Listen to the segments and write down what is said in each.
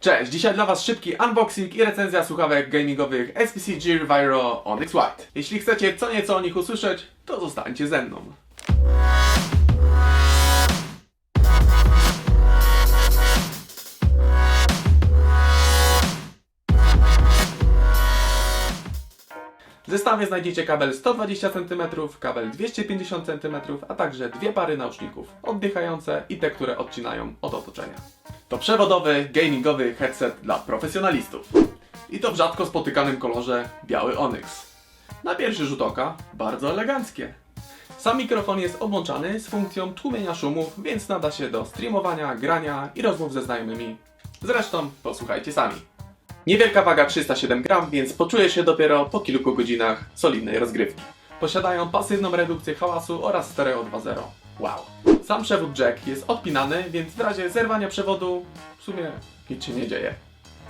Cześć, dzisiaj dla Was szybki unboxing i recenzja słuchawek gamingowych SPC Gear Viro Onyx White. Jeśli chcecie co nieco o nich usłyszeć, to zostańcie ze mną. W zestawie znajdziecie kabel 120 cm, kabel 250 cm, a także dwie pary nauszników, oddychające i te, które odcinają od otoczenia. To przewodowy, gamingowy headset dla profesjonalistów. I to w rzadko spotykanym kolorze biały onyx. Na pierwszy rzut oka bardzo eleganckie. Sam mikrofon jest obłączany z funkcją tłumienia szumów, więc nada się do streamowania, grania i rozmów ze znajomymi. Zresztą posłuchajcie sami. Niewielka waga 307 gram, więc poczuje się dopiero po kilku godzinach solidnej rozgrywki. Posiadają pasywną redukcję hałasu oraz stereo 2.0. Wow. Sam przewód jack jest odpinany, więc w razie zerwania przewodu w sumie nic się nie dzieje.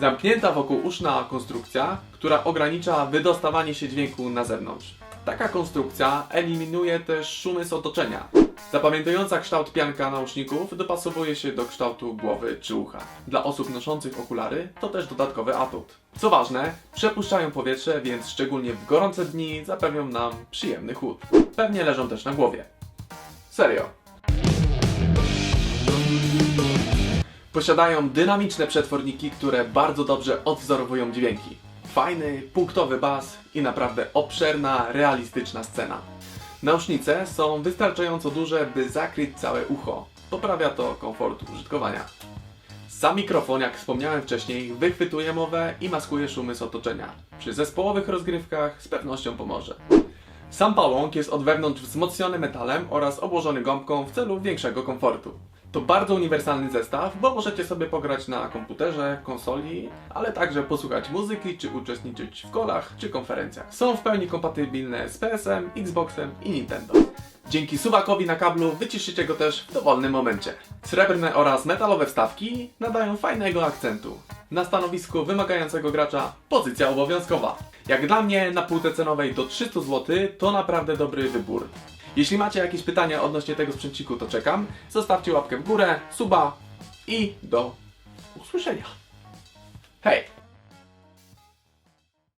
Zamknięta wokół uszna konstrukcja, która ogranicza wydostawanie się dźwięku na zewnątrz. Taka konstrukcja eliminuje też szumy z otoczenia. Zapamiętująca kształt pianka nauszników dopasowuje się do kształtu głowy czy ucha. Dla osób noszących okulary to też dodatkowy atut. Co ważne, przepuszczają powietrze, więc szczególnie w gorące dni zapewnią nam przyjemny chłód. Pewnie leżą też na głowie. Serio. Posiadają dynamiczne przetworniki, które bardzo dobrze odwzorowują dźwięki. Fajny, punktowy bas i naprawdę obszerna, realistyczna scena. Nausznice są wystarczająco duże, by zakryć całe ucho. Poprawia to komfort użytkowania. Sam mikrofon, jak wspomniałem wcześniej, wychwytuje mowę i maskuje szumy z otoczenia. Przy zespołowych rozgrywkach z pewnością pomoże. Sam pałąk jest od wewnątrz wzmocniony metalem oraz obłożony gąbką w celu większego komfortu. To bardzo uniwersalny zestaw, bo możecie sobie pograć na komputerze, konsoli, ale także posłuchać muzyki czy uczestniczyć w kolach czy konferencjach. Są w pełni kompatybilne z PS-em, Xboxem i Nintendo. Dzięki suwakowi na kablu wyciszycie go też w dowolnym momencie. Srebrne oraz metalowe wstawki nadają fajnego akcentu. Na stanowisku wymagającego gracza pozycja obowiązkowa. Jak dla mnie na półce cenowej do 300 zł to naprawdę dobry wybór. Jeśli macie jakieś pytania odnośnie tego sprzęciku, to czekam. Zostawcie łapkę w górę, suba i do usłyszenia. Hej!